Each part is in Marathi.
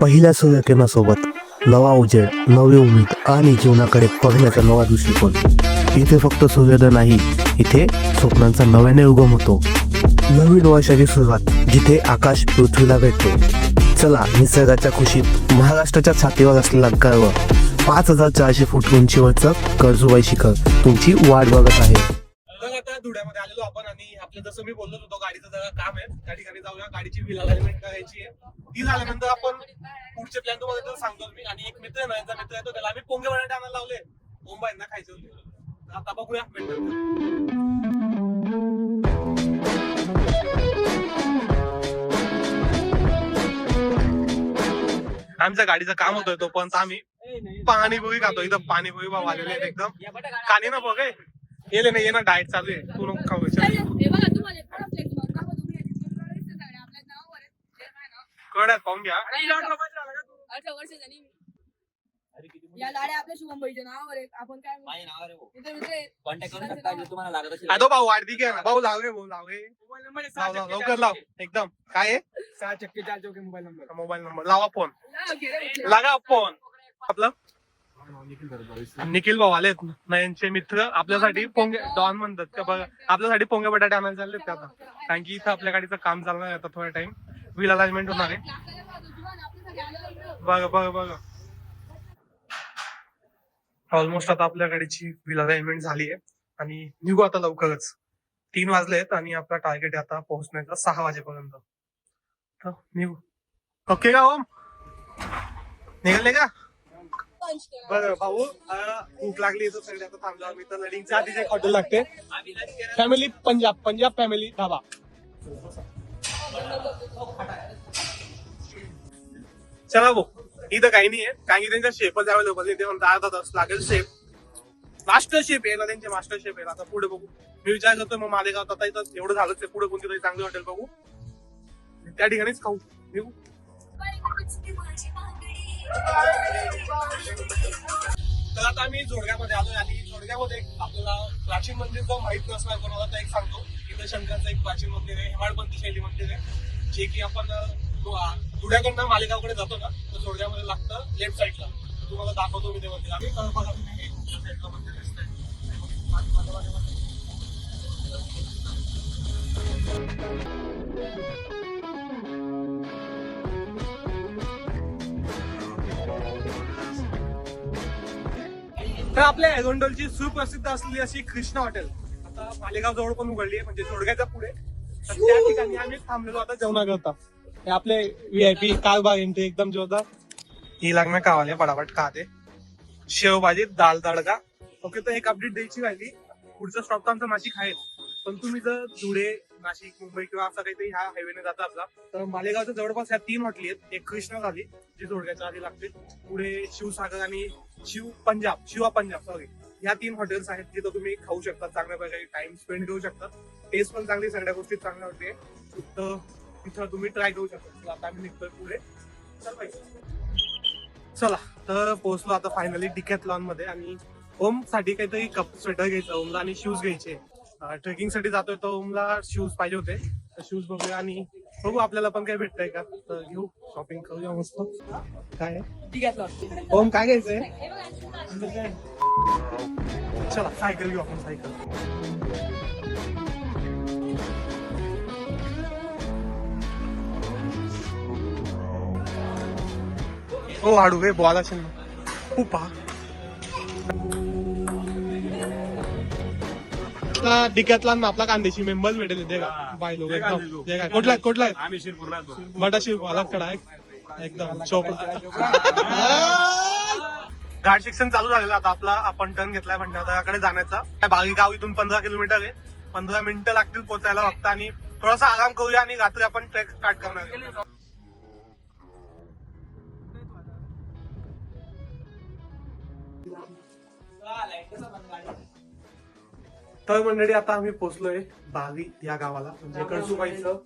पहिल्या सूर्यकिरणासोबत नवा उजेड नवी उमेद आणि जीवनाकडे बघण्याचा नवा दृष्टिकोन. इथे फक्त सूर्योदय नाही इथे स्वप्नांचा नव्याने उगम होतो. नवीन वर्षाची सुरुवात जिथे आकाश पृथ्वीला भेटतो. चला निसर्गाच्या खुशीत महाराष्ट्राच्या छातीवर असलेला गर्व. पाच हजार चारशे फूट उंचीवरचं कर्जुबाई शिखर तुमची वाट बघत आहे. धुळ्यामध्ये आलेलो आपण आणि आपलं जसं मी बोललो होतो गाडीचं जरा काम आहे. त्या ठिकाणी जाऊया. गाडीची व्हील अलाइनमेंट करायची आहे. ती झाल्यानंतर आपण पुढचे प्लॅन तुम्हाला सांगतो मी. आणि एक मित्र आहे ना यांचा मित्र आहे तो त्याला. आम्ही पोंगे बटाटे आणायला लावले. मुंबईना खायचे होते. आता बघूया. आमच्या गाडीचं काम होतोय तोपर्यंत आम्ही पाणीपुरी खातो. इथं पाणीपुरी भाव आलेले एकदम. काने ना बघ येले नाही ये ना डाएट चालू आहे. तू नको खाऊ. कळ्यात पाहून घ्या. अठरा या लाड्या आपल्या शुभम नावावर आहेत. आपण काय आहे भाऊ. मित्र मित्र आहेत. कॉन्टॅक्ट करून शकता जे तुम्हाला लागत असेल. अदो भाऊ वाढदी घ्या ना. भाऊ लाव रे भाऊ लाव रे. लाव लाव लवकर लाव. एकदम. काय आहे? सहा चक्के चार चौके मोबाईल नंबर. Mobile number. लावा फोन. लाव, घे रे मित्र. लागा फोन. आपलं? निखिल भाऊ आलेत ना यांचे मित्र. आपल्यासाठी पोंगे डॉन म्हणतात का बघा आपल्यासाठी पोंगे बटाटे आणायला चाललेत ते आता? कारण की इथं आपल्या गाडीचं काम चालणार आहे आता थोडा टाइम व्हील अलाइनमेंट होणार आहे. बघा बघा बघा. ऑलमोस्ट आता आपल्या गाडीची व्हील अलाइनमेंट झाली आहे. आणि निघू आता लवकरच. तीन वाजले आहेत आणि आपला टार्गेट आहे आता पोहोचण्याचा सहा वाजेपर्यंत. तर निघू. ओके का ओम? निघाले का? बरं भाऊ भूक लागली तर सगळे आता थांबलो. आम्ही तर लडिंगच्या आधीच एक हॉटेल लागते फॅमिली पंजाब पंजाब फॅमिली ढाबा. चला भाऊ इथं काही नाही आहे कारण की त्यांच्या शेपच अवेलेबल ते म्हणतात अर्धा तास लागेल शेप मास्टर शेप आहे ना त्यांचे मास्टर शेप आहे आता पुढे बघू. मी विचार करतोय मग मालेगाव आता इथं एवढं झालंच पुढे कोणती तरी चांगलं हॉटेल बघू. त्या ठिकाणीच खाऊ. निघू. तर आता आम्ही जोडग्यामध्ये आलोय आणि जोडग्यामध्ये एक आपल्याला प्राचीन मंदिर जर माहीत नसणार कोणाला तर एक सांगतो. इथं शंकराचं एक प्राचीन मंदिर आहे हेमाडपंथी शैली मंदिर आहे जे की आपण धुळ्याकडनं मालेगावकडे जातो ना तर जोडग्यामध्ये लागतं लेफ्ट साईडला तुम्हाला दाखवतो मी ते मंदिर आम्ही साईडला मंदिर दिसतंय. तर आपल्या एगोंडोलची सुप्रसिद्ध असलेली अशी कृष्णा हॉटेल आता मालेगाव जवळ पण उघडली आहे म्हणजे जोडग्याच्या पुढे. तर त्या ठिकाणी आम्ही थांबलेलो आता जेवणाकरता. हे आपले व्हीआयपी कार बाग यांचे एकदम जोरदार. ही लागणं कावाले फटाफट खाते. शेवभाजी दाल तडका. ओके तर एक अपडेट द्यायची राहिली. पुढचा स्टॉप तर आमचा नाशिक आहे. पण तुम्ही जर धुळे नाशिक मुंबई किंवा असं काहीतरी ह्या हायवेने जाता आपला. तर मालेगावच्या जवळपास ह्या तीन हॉटेली आहेत. एक कृष्णा झाली जी जोडक्याच्या आधी लागते. पुढे शिवसागर आणि शिव पंजाब शिवा पंजाब सॉरी ह्या तीन हॉटेल्स आहेत जिथं तुम्ही खाऊ शकता चांगल्या प्रकारे टाइम स्पेंड करू शकता. टेस्ट पण चांगली सगळ्या गोष्टी चांगल्या होते. तर तिथं तुम्ही ट्राय करू शकता. आता आम्ही निघतोय पुढे. चल बाई. चला तर पोहोचलो आता फायनली डिकॅथलॉनमध्ये आणि ओमसाठी काहीतरी कप स्वेटर घ्यायचं ओमला आणि शूज घ्यायचे. ट्रेकिंगसाठी जातोय तर ओमला शूज पाहिजे होते. तर शूज बघूया आणि बघू आपल्याला पण काय भेटतंय का. तर घेऊ शॉपिंग करूया मस्त. काय? ठीक आहे ओम काय घ्यायचंय? चला सायकल घेऊ आपण सायकल हो हाडू हे बॉल असेल ना. खूप पहा डिक्यातला आपला कांद्याची मेंबर्स भेटेल ते का बाय लोक. एकदम ते काय कुठला कुठला आहे? आम्ही शिरपूरला बटा शिव अलग कडा आहे एकदम. चोपडा. घाट शिक्षण चालू झालेलं आता. आपला आपण टर्न घेतलाय भंडारदराकडे जाण्याचा. त्या बागी गाव इथून पंधरा किलोमीटर आहे. पंधरा मिनिटं लागतील पोहोचायला फक्त आणि थोडासा आराम करूया आणि रात्री आपण ट्रेक स्टार्ट करणार आहे. तर मंडळी आता आम्ही पोहोचलोय बागी या गावाला. म्हणजे कळसुबाईचं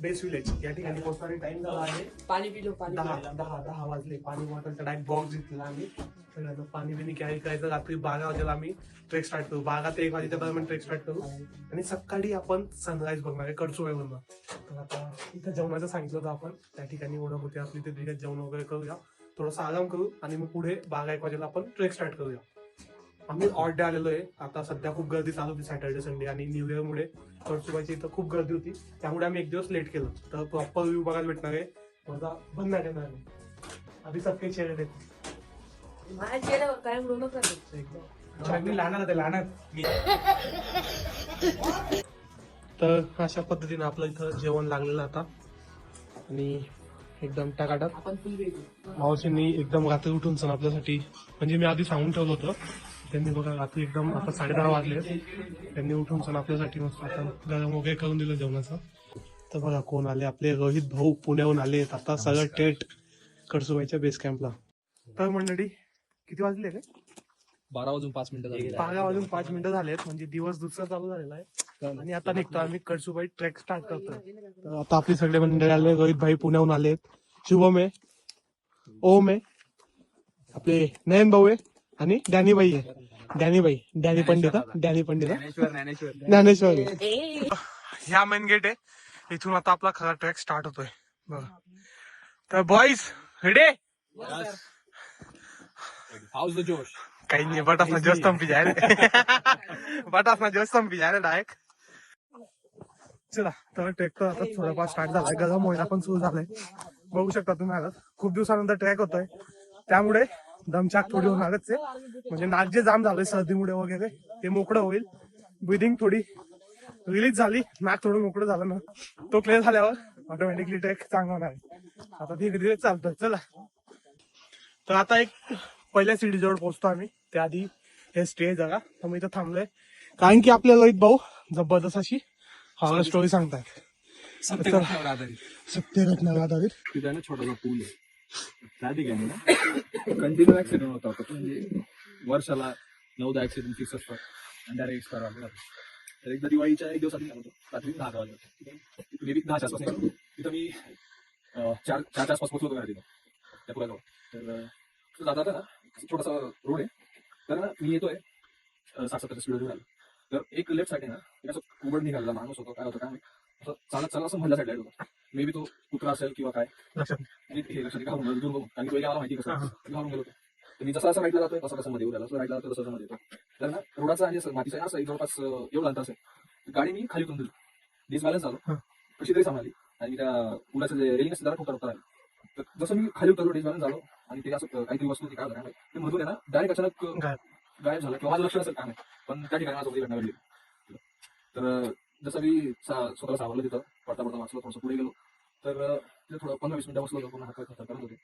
बेस विलेज या ठिकाणी पोहोचणारी टाइम झाला आहे. पाणी पिलो पाणी दहा दहा दहा वाजले. पाणी बॉटलचा डायरेक्ट बॉक्स घेतला आम्ही. सगळ्यांना पाणी बिनी कॅरी करायचं. रात्री बारा वाजेला आम्ही ट्रेक स्टार्ट करू. बारा ते एक वाजेच्या दरम्यान ट्रेक स्टार्ट करू. आणि सकाळी आपण सनराईज बघणार आहे कडचुबाईवरनं तर आता इथं जेवणाचं सांगितलं होतं आपण. त्या ठिकाणी ओळख होती आपली ते तिथे जेवण वगैरे करूया. थोडासा आराम करू आणि मग पुढे बारा एक वाजेला आपण ट्रेक स्टार्ट करूया. आम्ही ऑल डे आलेलो आहे. आता सध्या खूप गर्दी चालू होती सॅटर्डे संडे आणि न्यू इयर मुळे. कडचुबाईची इथं खूप गर्दी होती. त्यामुळे आम्ही एक दिवस लेट केलं. तर प्रॉपर व्ह्यू बघायला भेटणार आहे. माझा बंद नाही आम्ही आधी सबके चेहरे देते. माझ्या चेहऱ्यावर काय म्हणू नका. एकदम. लहान होते लहान तर अशा पद्धतीने आपलं इथं जेवण लागलेलं आता. आणि एकदम टाकाटाक. मावशींनी एकदम रात्री उठून सण आपल्यासाठी. म्हणजे मी आधी सांगून ठेवलं होतं. त्यांनी बघा रात्री एकदम आता साडेदहा वाजले. त्यांनी उठून सण आपल्यासाठी मस्त आता गरम वगैरे करून दिलं जेवणाचं. तर बघा कोण आले? आपले रोहित भाऊ पुण्याहून आले आता सगळं टेट कडसुबाईच्या बेस कॅम्पला तर मंडळी किती वाजले काय बारा वाजून पाच मिनिटं बारा वाजून पाच मिनिटं झालेत. म्हणजे दिवस दुसरा चालू झालेला आहे. आणि आता निघतो आम्ही कडसूबाई ट्रेक स्टार्ट करतोय. तर आता आपली सगळे मंडळी आले. रोहित भाई पुण्याहून आलेत. शुभम आहे. ओम आहे. आपले नयन भाऊ आहे. आणि डॅनीबाई आहे. डॅनीबाई डॅनी पंडित हा? डॅनी पंडित. हा? ज्ञानेश्वर ज्ञानेश्वर. ज्ञानेश्वर. आहे. ह्या मेन गेट आहे. इथून आता आपला खरा ट्रॅक स्टार्ट होतोय. बघा. तर बॉईज रेडे हाऊस द जोश काही नाही बटासना जास्त संपी जाय रे. बटासना जास्त संपी जाय डायरेक्ट चला तर ट्रेक तर आता थोडाफार स्टार्ट झालाय. गरम व्हायला पण सुरू झालाय. बघू शकता तुम्ही आता. खूप दिवसानंतर ट्रॅक होतोय. त्यामुळे दमचाक थोडी होणारच आहे. म्हणजे नाक जे जाम झालंय सर्दीमुळे वगैरे ते मोकळं होईल. ब्रिदिंग थोडी रिलीज झाली. नाक थोडं मोकळं झालं ना. तो क्लिअर झाल्यावर ऑटोमॅटिकली ट्रॅक चांगला होणार आहे. आता धीरे धीरे चालतोय. चला. तर आता एक पहिल्या सिडी जवळ पोहोचतो आम्ही. त्याआधी हे स्टे जगा तर मी इथं थांबलोय. कारण की आपल्या लोहित भाऊ जबरदस्त अशी हॉरर स्टोरी सांगतात सत्य घटनावर आधारित. छोटासा पूल आहे. त्या ठिकाणी ना कंटिन्यू ऍक्सिडेंट होता होता म्हणजे वर्षाला नऊदा ऍक्सिडेंट फिक्स असतात आणि डायरेक्ट एक्सपायर वाटलं तर एकदा दिवाळीच्या एक दिवसात आधी झालं रात्री दहा वाजता मे बी दहाच्या आसपास तिथं मी चार चारच्या आसपास पोहोचलो होतो तिथं त्या पुराजवळ तर जाता जाता ना छोटासा रोड आहे तर मी येतोय साठ सत्तर स्पीड घेऊन आलो तर एक लेफ्ट साईड आहे ना एक असं उघड निघालेला माणूस होतो काय होतं काय असं चालत चालत असं म्हणल्या साईडला होता मे बी तो कुत्रा असेल किंवा काय हे कारण माहिती कसं. घालून गेलो मी जसा असं राईटला जातोय तसं कसं मध्ये उडाला असं राईटला जातोय तसं मध्ये येतो ना रोडाचा आणि मातीचा असं एक जवळपास एवढं अंतर असेल गाडी मी खाली उतरून दिली डिसबॅलन्स झालो हा. कशी तरी सांभाळली आणि त्या पुलाचं जे रेलिंग असतं जरा ठोकर होता तर जसं मी खाली उतरलो डिसबॅलन्स झालो आणि ते असं काहीतरी वस्तू काय माहीत. ते मधून ना डायरेक्ट अचानक गायब. झालं किंवा माझं लक्ष नसेल काय. पण त्या ठिकाणी माझं घटना घडली तर जसं मी स्वतःला सावरलं तिथं पडता पडता वाचलो थोडंसं पुढे गेलो तर तिथे थोडं पंधरा वीस मिनिटं बसलो होतो पूर्ण हात करत होते.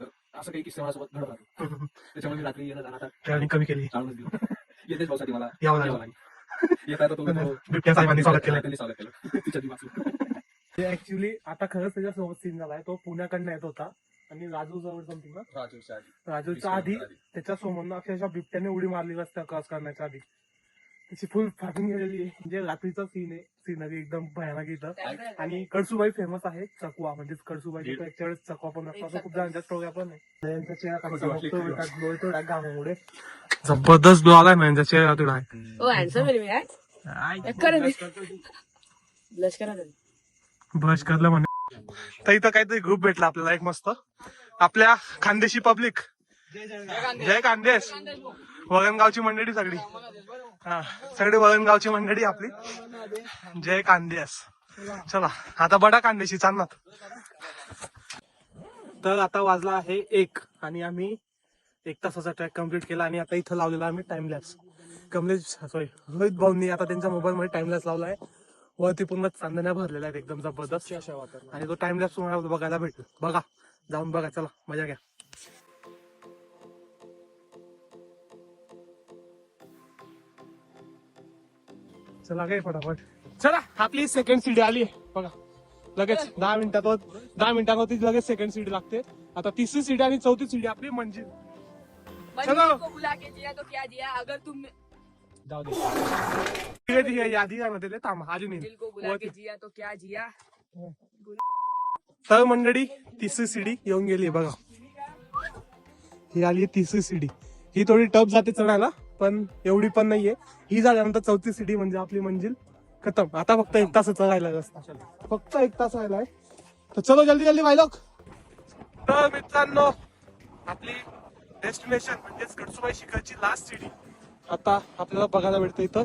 तर असं काही किस्से माझ्यासोबत घडत राहतो त्याच्यामुळे मी रात्री येणं जाणं आता ट्रॅव्हलिंग कमी केली. टाळूनच दिलं येतेच भाऊसाठी मला. यावं लागलं. येता येता तो तो- बिबट्या साहेबांनी स्वागत केलं. त्यांनी स्वागत केलं. तिच्या दिवस ते ऍक्च्युली आता खरंच त्याच्यासोबत सीन झालाय. तो पुण्याकडनं येत होता. आणि राजू जवळ समथिंग ना? राजूच्या आधी. राजूच्या आधी त्याच्या समोरनं अक्षरशः बिबट्याने उडी मारली रस्ता क्रॉस करण्याच्या आधी. त्याची फुल फाटून गेलेली आहे. म्हणजे रात्रीचा सीन आहे. सीनरी एकदम भयानक इथं. आणि कडसूबाई फेमस आहे. चकवा म्हणजे कडसूबाई त्याच्यावेळेस चकवा पण असतो. असं खूप जणांच्या स्टोऱ्या पण आहे. घामामुळे जबरदस्त ग्लो आलाय यांच्या चेहरा तरी. ब्रश करलं म्हणे. तर इथं काहीतरी ग्रुप भेटला आपल्याला एक मस्त. आपल्या खानदेशी पब्लिक जय खानदेश. वळणगावची मंडळी सगळी. हा सगळी वळणगावची मंडळी आपली. जय कांदेस. चला आता बडा कांदेशी चालणार तर आता वाजला आहे एक आणि आम्ही एक तासाचा ट्रॅक कंप्लीट केला आणि आता इथं लावलेला आम्ही टाइमलॅप्स कमलेश सॉरी रोहित भाऊंनी आता त्यांच्या मोबाईल मध्ये टाइमलॅप्स लावलाय. वरती पूर्ण चांदण्या भरलेल्या आहेत एकदम जबरदस्त. आणि तो टाइमलॅप्स तुम्हाला बघायला भेटेल. बघा जाऊन बघा चला मजा घ्या. चला काय फटाफट. चला आपली सेकंड सीडी आली बघा लगेच दहा मिनिटात दहा मिनिटांवरती लगेच सेकंड सीडी लागते. आता तिसरी सीडी आणि चौथी सीडी आपली म्हणजे चलो. दिल को बुला के जिया तो क्या जिया अगर तुम जाऊ दे. ठीक आहे ठीक आहे यादी थांब अजून दिल येईल. को बुला के वरती. जिया तो क्या जिया तर मंडळी तिसरी सीडी येऊन गेली बघा. ही आली तिसरी सीडी ही थोडी टफ जाते चढायला. पण एवढी पण नाहीये. ही झाल्यानंतर चौथी सीडी म्हणजे आपली मंजिल खतम. आता फक्त एक तास चढायला रस्ता. फक्त एक तास राहिलाय तर चलो जल्दी जल्दी वायलोक तर मित्रांनो आपली डेस्टिनेशन म्हणजेच गडसुबाई शिखरची लास्ट सीडी. आता आपल्याला बघायला भेटतं इथं.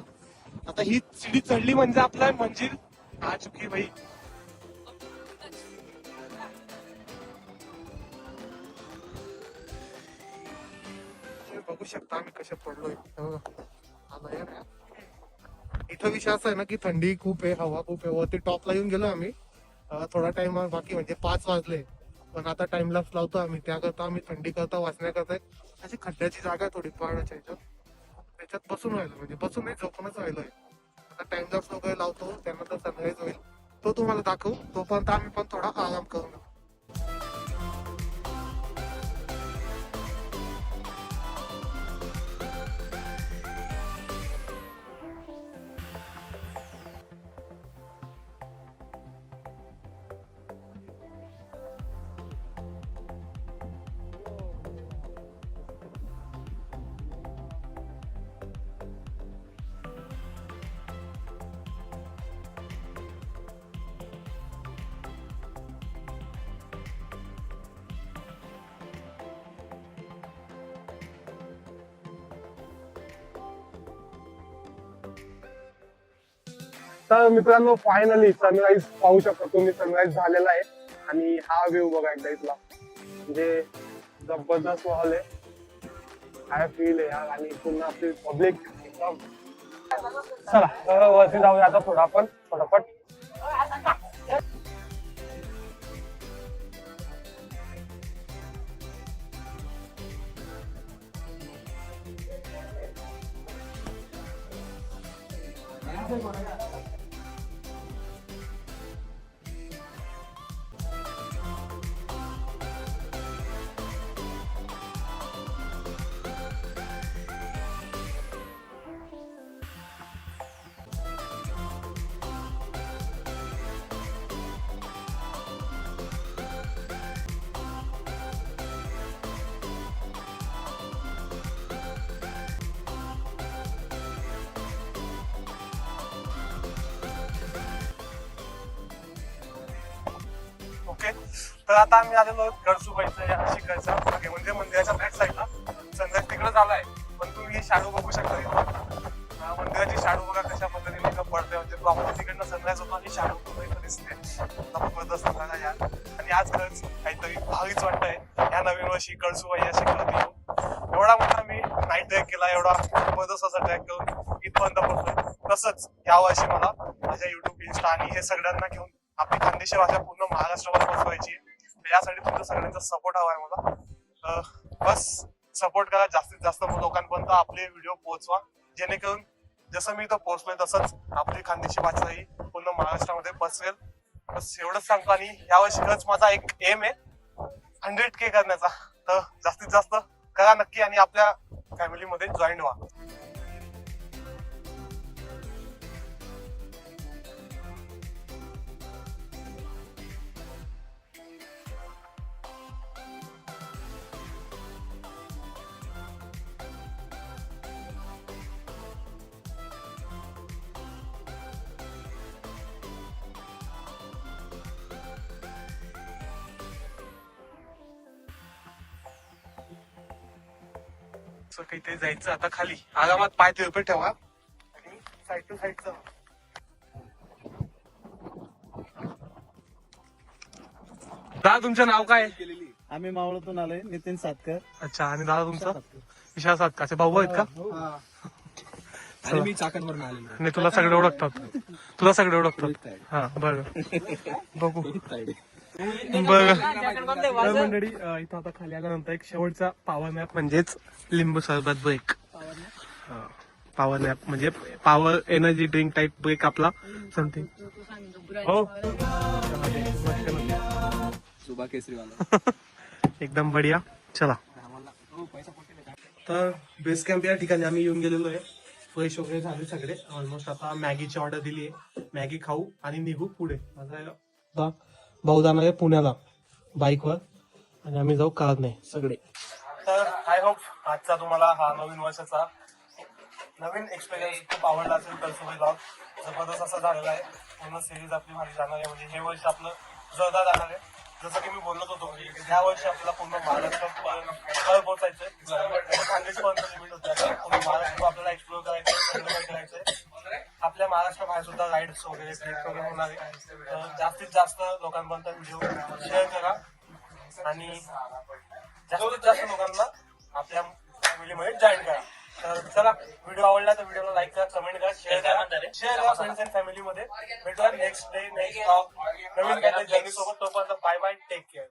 आता ही सीडी चढली म्हणजे आपला मंजिल. आ चुकी भाई बघू शकता आम्ही कशा पडलोय. इथं विषय असा आहे ना की थंडी खूप आहे हवा खूप आहे वरती टॉपला येऊन गेलो आम्ही. थोडा टाइम बाकी म्हणजे पाच वाजले. पण आता टाइम लॅप्स लावतो आम्ही. त्याकरता आम्ही थंडी करता वाचण्याकरता अशी खड्ड्याची जागा आहे थोडी पहाडाच्या इथं. त्याच्यात बसून राहिलो म्हणजे बसून नाही झोपूनच राहिलोय. आता टाइम लॅप्स वगैरे लावतो त्यानंतर सनराईज होईल. तो तुम्हाला दाखवू. तोपर्यंत आम्ही पण थोडा आराम करू तर मित्रांनो फायनली सनराईज पाहू शकता तुम्ही. सनराईज झालेला आहे. आणि हा व्ह्यू बघा एकदा इथला. म्हणजे जबरदस्त हॉल आहे. काय फील आहे यार? आणि पुन्हा आपली पब्लिक एकदम चला वरती जाऊया आता थोडा आपण. फटाफट. तर आता आम्ही आलेलो गडसुबाईचं या शिकायचं मागे म्हणजे मंदिराच्या बॅक साईडला संध्या तिकडे झालाय पण तुम्ही शाडू बघू शकता इथं. मंदिराची शाडू बघा कशा पद्धतीने पडते म्हणजे प्रॉपर तिकडनं सनराईज होतो आणि शाडू इथं दिसते जबरदस्त झाला यार आणि आज खरंच काहीतरी भारीच वाटतंय. या नवीन वर्षी गडसुबाई या शिखरात येऊ. एवढा मोठा मी नाईट ट्रॅक केला एवढा जबरदस्त असा ट्रॅक करून इथपर्यंत पोहोचलो तसंच या वर्षी मला माझ्या युट्यूब इन्स्टा आणि हे सगळ्यांना घेऊन आपली खानदेशी भाषा पूर्ण महाराष्ट्रावर पोहोचवायची आहे. यासाठी तुमचा सगळ्यांचा सपोर्ट हवा आहे मला बस सपोर्ट करा जास्तीत जास्त लोकांपर्यंत आपले व्हिडिओ पोहोचवा. जेणेकरून जसं मी इथं पोहोचलोय तसंच आपली खानदेशी भाषा ही पूर्ण महाराष्ट्रामध्ये पसरेल. बस एवढंच सांगतो आणि यावर्षी खरंच माझा एक एम आहे हंड्रेड के करण्याचा. तर जास्तीत जास्त करा नक्की आणि आपल्या फॅमिलीमध्ये जॉईन व्हा. असं काहीतरी जायचं आता खाली. आरामात पाय तिरपे ठेवा. आणि साईड टू साईड जा. दादा तुमचं नाव काय? आहे? आम्ही मावळतून आलोय नितीन सातकर. अच्छा आणि दादा तुमचं? विशाल सातकाचे भाऊ आहेत का? आणि मी चाकणवर आलेलो नाही तुला सगळे ओळखतात. तुला सगळे ओळखतात. हा बरं. बघू. बरं तर मंडळी इथं आता खाली आल्यानंतर एक शेवटचा पॉवर मॅप म्हणजेच लिंबू सरबत ब्रेक पॉवर मॅप म्हणजे power energy drink type break आपला. समथिंग हो. सुबा केसरीवाला. एकदम बढिया. चला. तर बेस कॅम्प या ठिकाणी आम्ही येऊन गेलेलो आहे. फ्रेश वगैरे झाले सगळे. ऑलमोस्ट आता मॅगीची ऑर्डर दिली आहे मॅगी खाऊ आणि निघू पुढे. माझा भाऊ जाणार आहे पुण्याला बाईकवर. आणि आम्ही जाऊ कार नाही सगळे. तर आय होप आजचा तुम्हाला हा नवीन वर्षाचा नवीन एक्सपिरियन्स खूप आवडला असेल तर कलसुबे ब्लॉग जबरदस्त असा झालेला आहे. पूर्ण सिरीज आपली भारी जाणार आहे. म्हणजे हे वर्ष आपलं जोरदार जाणार आहे. जसं की मी बोलत होतो की ह्या वर्षी आपल्याला पूर्ण महाराष्ट्र पोहोचायचं खानदेश पर्यंत लिमिट होते आता पूर्ण महाराष्ट्र आपल्याला एक्सप्लोर करायचं करायचंय आपल्या महाराष्ट्र बाहेर सुद्धा राईड्स वगैरे ट्रिप वगैरे होणार आहे. तर जास्तीत जास्त लोकांपर्यंत व्हिडिओ शेअर करा. आणि जास्तीत जास्त लोकांना आपल्या फॅमिलीमध्ये जॉईन करा. तर चला व्हिडिओ आवडला तर व्हिडिओला लाईक करा कमेंट करा शेअर करा. शेअर करा फ्रेंड्स अँड फॅमिलीमध्ये भेटूया नेक्स्ट डे नेक्स्ट नवीन काहीतरी जर्नी सोबत. तोपर्यंत बाय बाय टेक केअर